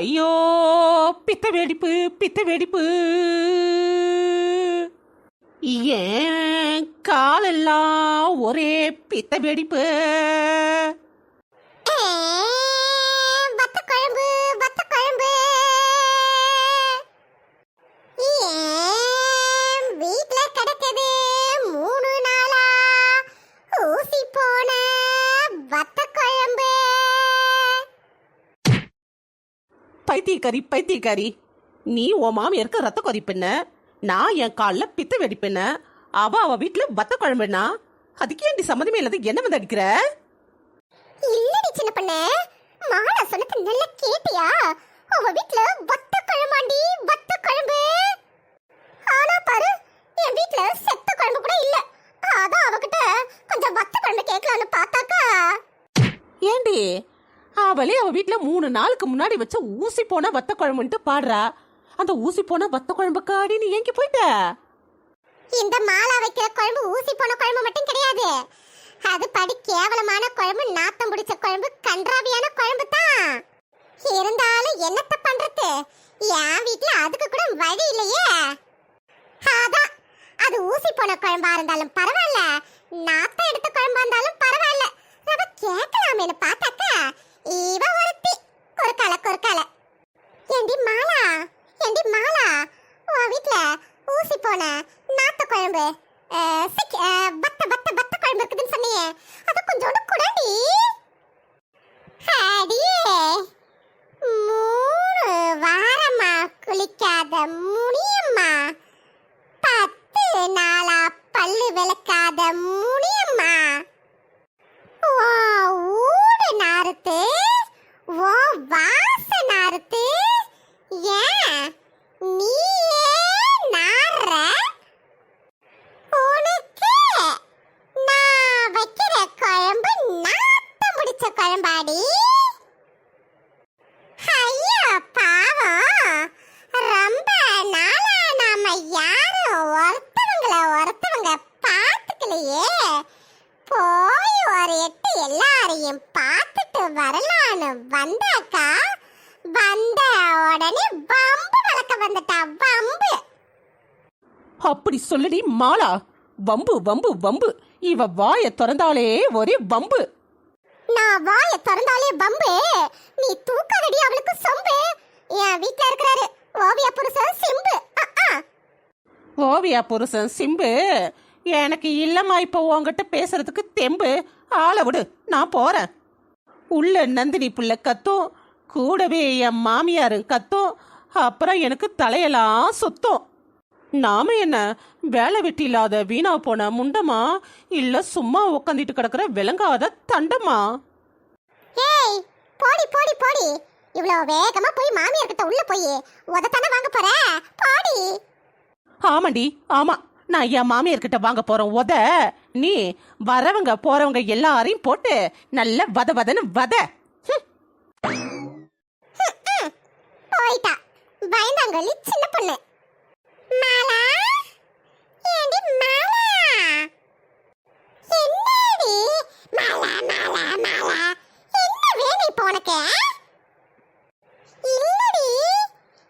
ஐயோ பித்த வெடிப்பு பித்த வெடிப்பு. ஏன் காலெல்லாம் ஒரே பித்த வெடிப்பு? பைத்தியக்காரி பைத்தியக்காரி நீ உன் மாமியாருக்கு ரத்த கொதிப்புன்ன? நான் என் காலில் பித்த வெடிப்புன்ன? அவ அவ வீட்டுல வத்த குழம்புனா? அதுக்கு ஏன்டி சம்மந்தமே இல்லாத என்ன வந்து அடிக்கிற? இல்லடி சின்ன பொண்ணு. மாடா சொன்னது நல்லா கேட்டியா? அவ வீட்ல வத்த குழம்பாண்டி வத்த குழம்பு. ஆனா பாரு என் வீட்ல செத்த குழம்பு கூட இல்ல. அதான் அவகிட்ட கொஞ்சம் வத்த குழம்பு கேட்கலான்னு பார்த்தாக்கா. ஏண்டி அவளே அவ வீட்டுல மூணு நாளுக்கு முன்னாடி வச்ச ஊசி போன வத்த குழம்புன்ட்டு பாடுறா. அந்த ஊசி போன வத்த குழம்புக்காடி நீ ஏங்கி போயிட்ட? இந்த மாலா வைக்கிற குழம்பு ஊசி போன குழம்பு மட்டும் கிடையாது. அது படி கேவலமான குழம்பு நாத்தம் பிடிச்ச குழம்பு கன்றாவியான குழம்பு தான். இருந்தாலும் என்னத்த பண்றது? என் வீட்டுல அதுக்கு கூட வழி இல்லையே. அதான் அது ஊசி போன குழம்பா இருந்தாலும் பரவாயில்ல. நாத்தம் எடுத்த குழம்பா இருந்தாலும் பரவாயில்ல. அவ கேட்கலாமேனு பார்த்தாக்கா இவ ஒருத்தி ஒரு கலை ஒரு கலை ஏண்டி மாலா ஏண்டி மாலா உன் வீட்ல ஊசி போன நாட்டு குழம்பு வரலான்னு வந்தாக்கா வந்த உடனே வம்பு வளர்க்க வந்துட்டா வம்பு. அப்படி சொல்லுடி மாலா. வம்பு வம்பு வம்பு. இவ வாய திறந்தாலே ஒரே வம்பு. நான் வாய திறந்தாலே பம்பு நீ தூக்காதடி அவளுக்கு சொம்பு. என் வீட்ல இருக்கிறாரு ஓவிய புருஷன் சிம்பு. ஓவியா புருஷன் சிம்பு எனக்கு இல்லம்மா இப்ப உன்கிட்ட பேசுறதுக்கு தெம்பு. ஆளை விடு நான் போறேன். உள்ள நந்தினி புள்ள கத்தும் கூடவே என் மாமியாரும் கத்தும் அப்புறம் எனக்கு தலையெல்லாம் சுத்தம். நாம என்ன வேலை வெட்டி இல்லாத வீணா போன முண்டமா இல்ல சும்மா உக்காந்துட்டு கிடக்குற விளங்காத தண்டமா ஏய் போடி போடி போடி. இவ்வளோ வேகமா போய் மாமியார் கிட்ட உள்ள போய் உதத்தானே வாங்க போற? போடி. ஆமாண்டி ஆமா. நான் என் மாமியார்கிட்ட வாங்க போறேன். உத. நீ வரவங்க போறவங்க எல்லாரையும் போட்டு நல்ல வத வதன்னு வத. ஹம். போயிட்டா. பயந்தாங்கொல்லி சின்ன பொண்ணு. மாலா ஏண்டி மாலா என்னடி மாலா மாலா மாலா என்ன வேணும் இப்போ உனக்கு இல்லடி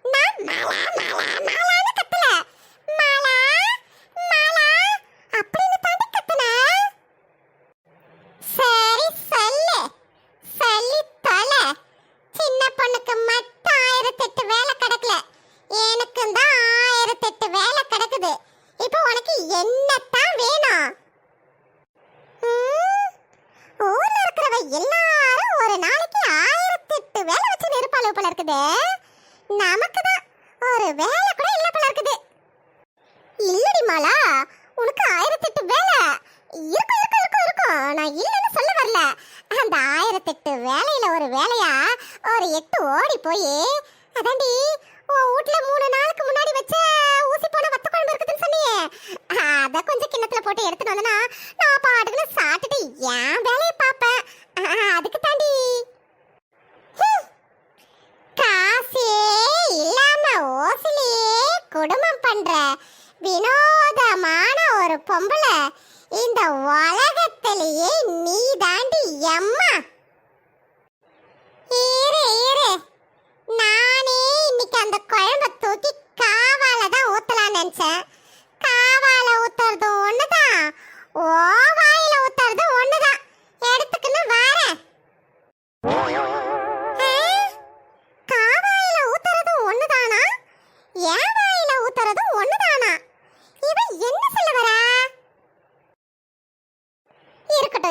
நான் மாலா மாலா மாலான்னு கத்தல மாலா மாலா அப்படின்னு தாண்டி கத்துனேன் சரி சொல்லு சொல்லி தொலை சின்ன பொண்ணுக்கு மட்டும் ஆயிரத்தெட்டு வேலை கிடக்கல எனக்கும் தான் ஆயிரத்தெட்டு வேலை கிடக்குது இப்போ உனக்கு என்னத்தான் வேணும்? ஊர்ல இருக்கிறவ எல்லாரும் ஒரு நாளைக்கு ஆயிரத்தெட்டு வேலை வச்சு இருப்பாளு போல இருக்குது நமக்கு தான் ஒரு வேலை கூட இல்ல போல இருக்குது. இல்லடி மாலா உனக்கு ஆயிரத்தெட்டு வேலை. இருக்கும் இருக்கும் இருக்கும் இருக்கும் நான் இல்லைன்னு சொல்ல வரல. அந்த ஆயிரத்தெட்டு வேலையில ஒரு வேலையா? ஒரு எட்டு ஓடி போய் அதாண்டி வீட்ல மூணு நாளுக்கு முன்னாடி வச்ச ஊசி போன வத்த குழம்பு இருக்குதுன்னு சொன்னியே. அத கொஞ்சம் கிண்ணத்துல போட்டு எடுத்துட்டு வந்தனா நான் பாட்டுக்குன்னு சாப்பிட்டுட்டு என் வேலையை பார்ப்பேன். அதுக்கு தாண்டி. காசே இல்லாம ஓசிலேயே குடும்பம் பண்ற வினோதமான ஒரு பொம்பளை இந்த உலகத்திலேயே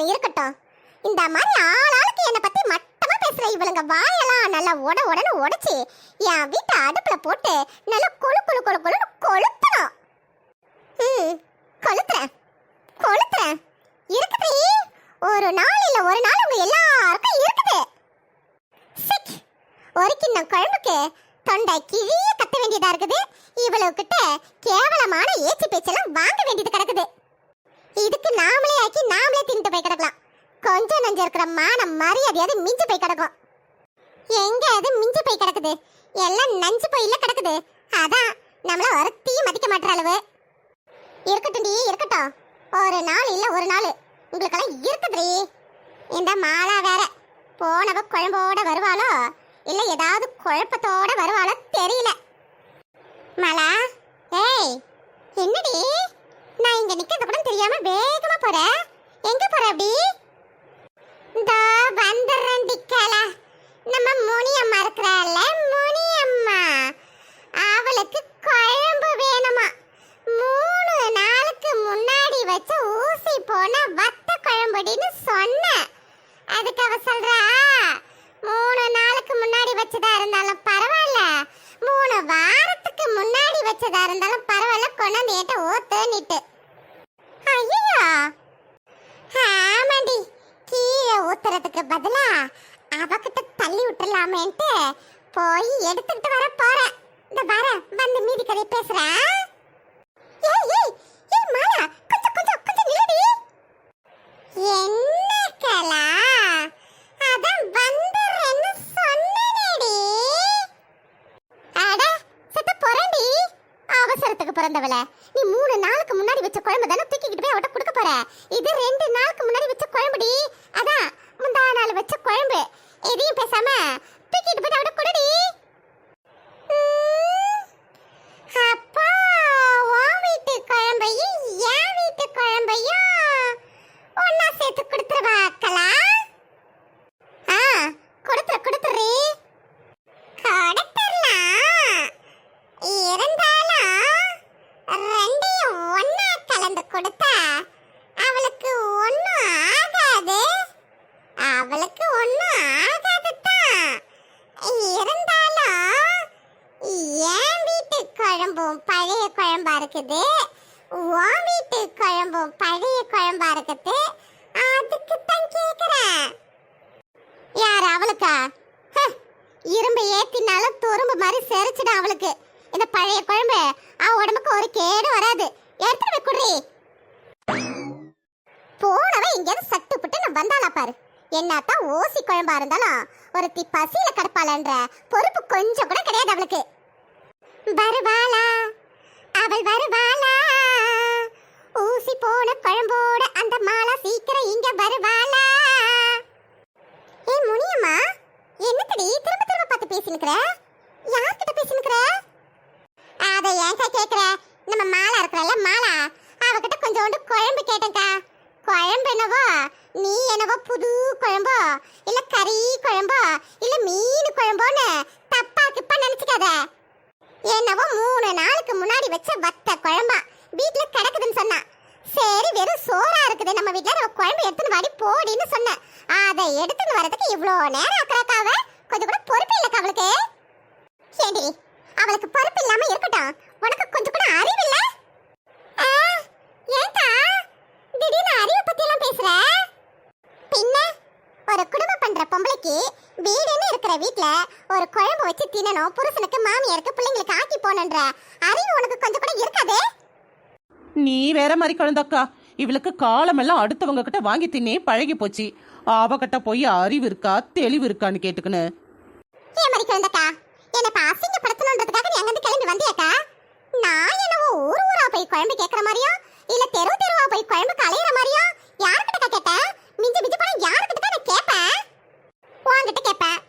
இருக்கட்டும். இந்த மாதிரி ஆளாளுக்கு என்னை பத்தி மட்டமா பேசுற இவளுங்க வாயெல்லாம் நல்லா உட உடனே உடைச்சி என் வீட்டு அடுப்புல போட்டு நல்லா கொழு கொழு கொழு கொழு கொளுத்தணும். ம் கொளுத்துறேன். கொளுத்துறேன். இருக்குது ஒரு நாள் இல்ல ஒரு நாள் உங்க எல்லாருக்கும் இருக்குது. சிக். ஒரு கிண்ணம் குழம்புக்கு தொண்டை கிழிய கத்த வேண்டியதா இருக்குது. இவ்வளவு கிட்ட கேவலமான ஏச்சி பேச்செல்லாம் வாங்க வேண்டியது கிடக்குது. இதுக்கு நாமளே ஆக்கி நாமளே தின்ட்டு போய் கிடக்கலாம். கொஞ்சம் நஞ்சம் இருக்கிற மானம் மரியாதையாவது மிஞ்சு போய் கிடக்கும். எங்க அது மிஞ்சு போய் கிடக்குது? எல்லாம் நஞ்சு போயில கிடக்குது. அதான் நம்மள ஒரு தீ மதிக்க மாட்டுற அளவு. இருக்கட்டும் டி இருக்கட்டும். ஒரு நாள் இல்ல ஒரு நாள். உங்களுக்கெல்லாம் இருக்குதுடி இந்த மாலா வேற. போனவ குழம்போட வருவாளோ? இல்ல ஏதாவது குழப்பத்தோட வருவாளோ தெரியல. மாலா ஏய் என்னடி? நான் இங்க நிக்கிறது கூட தெரியாம வேகமா போற. எங்க போற அப்படி? இந்த வந்துடுறேன் டிக்கல. நம்ம முனியம்மா இருக்கிறாள்ல முனியம்மா அவளுக்கு குழம்பு வேணுமா? மூணு நாளுக்கு முன்னாடி வச்ச ஊசி போன வத்த குழம்புடின்னு சொன்னேன் அதுக்கு அவ சொல்றா மூணு நாளுக்கு முன்னாடி வச்சதா இருந்தாலும் பரவாயில்ல. மூணு வாரத்துக்கு முன்னாடி வச்சதா இருந்தாலும் பரவாயில்ல கொண்டாந்து என்கிட்ட நிட்டு ஐயோ ஆமாடி கீழே ஊத்துறதுக்கு பதிலா அவகிட்ட தள்ளி விட்டுறலாமேன்ட்டு போய் எடுத்துக்கிட்டு வர போறேன். இந்த வர வந்து மீதி கதை பேசுறேன் ஏய் ஏய் ஏய் மாலா கொஞ்சம் கொஞ்சம் கொஞ்சம் நில்லடி என்ன கலா அதான் வந்துடுறேன்னு சொன்னேனேடி அட செத்த பொறண்டி அவசரத்துக்கு நீ மூணு நாளுக்கு முன்னாடி வச்ச குழம்பு தானே தூக்கிக்கிட்டு போய் அவட்ட கொடுக்க போற? இது ரெண்டு நாளுக்கு முன்னாடி வச்ச குழம்புடி. அதான் முந்தா நாள் வச்ச குழம்பு. எதையும் பேசாம தூக்கிட்டு போய் அவட்ட கொடுடி ம், அப்பா உன் வீட்டு குழம்பையும் என் வீட்டு குழம்பையும் ஒன்னா சேர்த்து கொடுத்துருவா அக்கலா ஆ கொடுத்துரு கொடுத்துரு கொடுத்துடலாம் இருந்தாலும் ரெண்டையும் ஒண்ணா கலந்து கொடுத்தா அவளுக்கு ஒண்ணும் ஆகாது அவளுக்கு ஒண்ணும் ஆகாது தான் இருந்தாலும் என் வீட்டு குழம்பும் பழைய குழம்பா இருக்குது. வாமிட்டு குழம்பும் பழைய குழம்பா இருக்குது. அதுக்கு தான் கேக்குறேன். யார் அவளுக்கா? இரும்பு ஏத்தினாலும் துரும்பு மாதிரி செரிச்சிடும் அவளுக்கு. இந்த பழைய குழம்பு அவ உடம்புக்கு ஒரு கேடு வராது. எடுத்துட்டு போய் குடுறி. போனவ எங்கேயாவது சட்டு புட்டு நான் வந்தாளா பாரு. என்னத்தான் ஓசி குழம்பா இருந்தாலும் ஒருத்தி பசியில கடப்பாளன்ற பொறுப்பு கொஞ்சம் கூட கிடையாது அவளுக்கு. வருவாளா? அவள் வருவாளா? ஊசி போன குழம்போட அந்த மாலா சீக்கிரம் இங்க வருவாளா? ஏ முனியம்மா என்னத்தடி திரும்ப திரும்ப பார்த்து பேசினுக்கிற? யார்கிட்ட பேசினுக்கிற? அத ஏன்க்கா கேக்குற? நம்ம மாலா இருக்கிறல்ல மாலா அவகிட்ட கொஞ்சோண்டு குழம்பு கேட்டேன்க்கா. குழம்பு என்னவோ? நீ என்னவோ புது குழம்போ? இல்ல கறி குழம்போ? இல்ல மீன் குழம்போன்னு தப்பா கிப்பா நினைச்சுக்காத. என்னவோ மூணு நாளுக்கு முன்னாடி வச்ச வத்த குழம்பா. வீட்ல கிடக்குதுன்னு சொன்னா. சரி வெறும் சோறா இருக்குது. நம்ம வீட்ல நம்ம குழம்பு எடுத்துன்னு வாடி போடின்னு சொன்னேன் அதை எடுத்துன்னு வரதுக்கு இவ்வளோ நேரம் ஆக்குறாக்காவ கொஞ்சம் கூட பொறுப்பு இல்லக்கா அவளுக்கு. ஏண்டி அவளுக்கு பொறுப்பு இல்லாம இருக்கட்டும். உனக்கு கொஞ்சம் கூட அறிவு இல்ல? ஆ, திடீர்னு அறிவை பத்தி எல்லாம் பேசுற? பின்ன? ஒரு குடும்பம் பண்ற பொம்பளைக்கு வீடுன்னு இருக்கிற வீட்ல ஒரு குழம்பு வச்சு தின்னணும் புருஷனுக்கு மாமியாருக்கு பிள்ளைங்களுக்கு ஆக்கி போகணுன்ற அறிவு உனக்கு கொஞ்சம் கூட இருக்காதே? நீ வேற மாதிரி குழந்தக்கா. இவளுக்கு காலமெல்லாம் அடுத்தவங்க கிட்ட வாங்கி தின்னே பழகி போச்சு. அவகிட்ட போய் அறிவு இருக்கா தெளிவு இருக்கான்னு கேட்டுக்கின்னு. ஏன் மாதிரி குழந்தக்கா? என்ன இப்ப அசிங்கப்படுத்தணுன்றதுக்காக நீ அங்கிருந்து கிளம்பி வந்தியாக்கா? நான் என்னவோ ஊர் ஊரா போய் குழம்பு கேட்கற மாதிரியும் இல்ல தெரு தெருவா போய் குழம்பு கலையிற மாதிரியும் யார்கிட்ட கேட்டேன் மிஞ்சி மிஞ்சி போனா கேட்பேன் உன்கிட்ட கேட்பேன்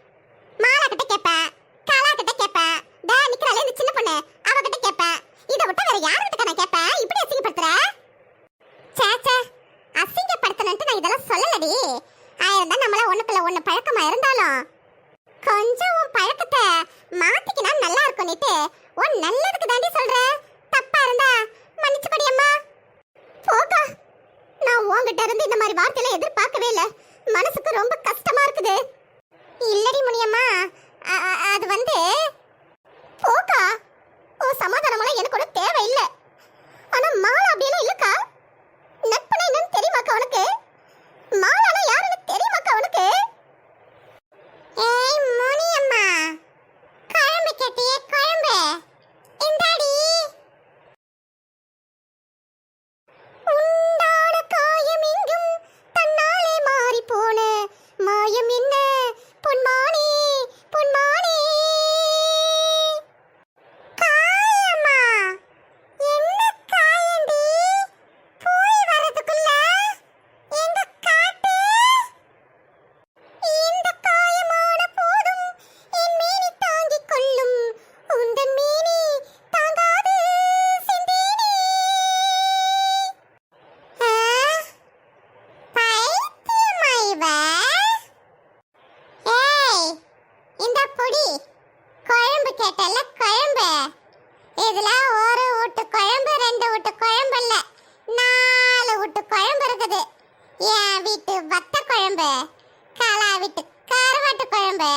குழம்பு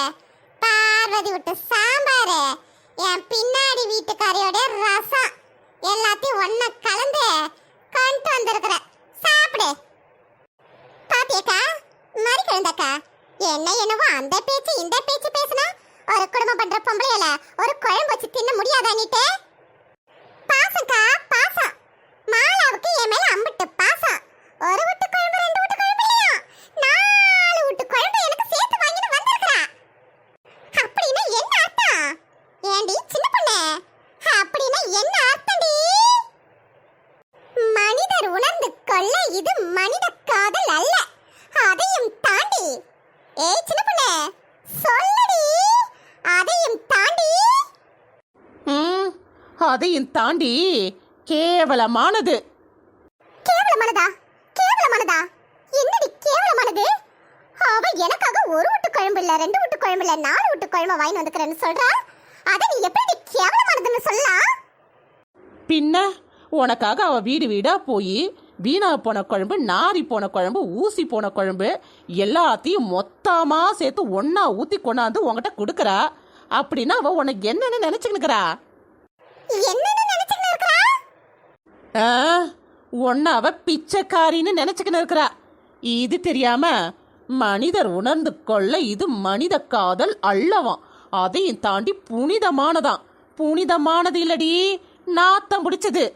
பார்வதி விட்டு சாம்பார். என் பின்னாடி வீட்டுக்காரியோட ரசம். எல்லாத்தையும் ஒன்ன கலந்து கொண்டு வந்திருக்கிற. சாப்பிடு. பாத்தியக்கா மாதிரி கிழந்தக்கா என்ன என்னவோ அந்த பேச்சு இந்த பேச்சு பேசினா? ஒரு குடும்பம் பண்ற பொம்பளையில ஒரு குழம்பு வச்சு தின்ன முடியாதா நீட்டு? பாசம்க்கா பாசம். மாலாவுக்கு என் மேல அம்பிட்டு பாசம். ஒரு விட்டு விட்டு குழம்பு இல்லையா நாலு விட்டு குழம்பு எனக்கு சேர்த்து வாங்கிட்டு வந்திருக்கிறா அப்படின்னா என்ன அர்த்தம் ஏண்டி சின்ன பொண்ணு அப்படின்னா என்ன அர்த்தம்டி மனிதர் உணர்ந்து கொள்ள இது மனித காதல் அல்ல அதையும் தாண்டி ஏய் சின்ன பொண்ணு சொல்லடி அதையும் தாண்டி ம் அதையும் தாண்டி கேவலமானது. கேவலமானதா? கேவலமானதா? என்னடி கேவலமானது? அவ எனக்காக ஒரு விட்டு குழம்பு இல்ல ரெண்டு விட்டு குழம்பு இல்ல நாலு விட்டு குழம்பு வாங்கி வந்துக்கிறேன்னு சொல்றா? அதை நீ எப்படி கேவலமானதுன்னு சொல்லலாம்? பின்ன உனக்காக அவ வீடு வீடா போய் வீணா போன குழம்பு நாரி போன குழம்பு ஊசி போன குழம்பு எல்லாத்தையும் மொத்தமா சேர்த்து ஒண்ணா ஊத்தி கொண்டாந்து உன்கிட்ட கொடுக்கறா. அப்படின்னா அவ உனக்கு என்னன்னு நினைச்சுக்கினுக்கிறா. ஒன்னு ஆ, அவ பிச்சைக்காரின்னு நினைச்சுக்கின்னு இருக்கிறா. இது தெரியாம மனிதர் உணர்ந்து கொள்ள இது மனித காதல் அல்லவாம். அதையும் தாண்டி புனிதமானதான் புனிதமானது இல்லடி நாத்தம் பிடிச்சது.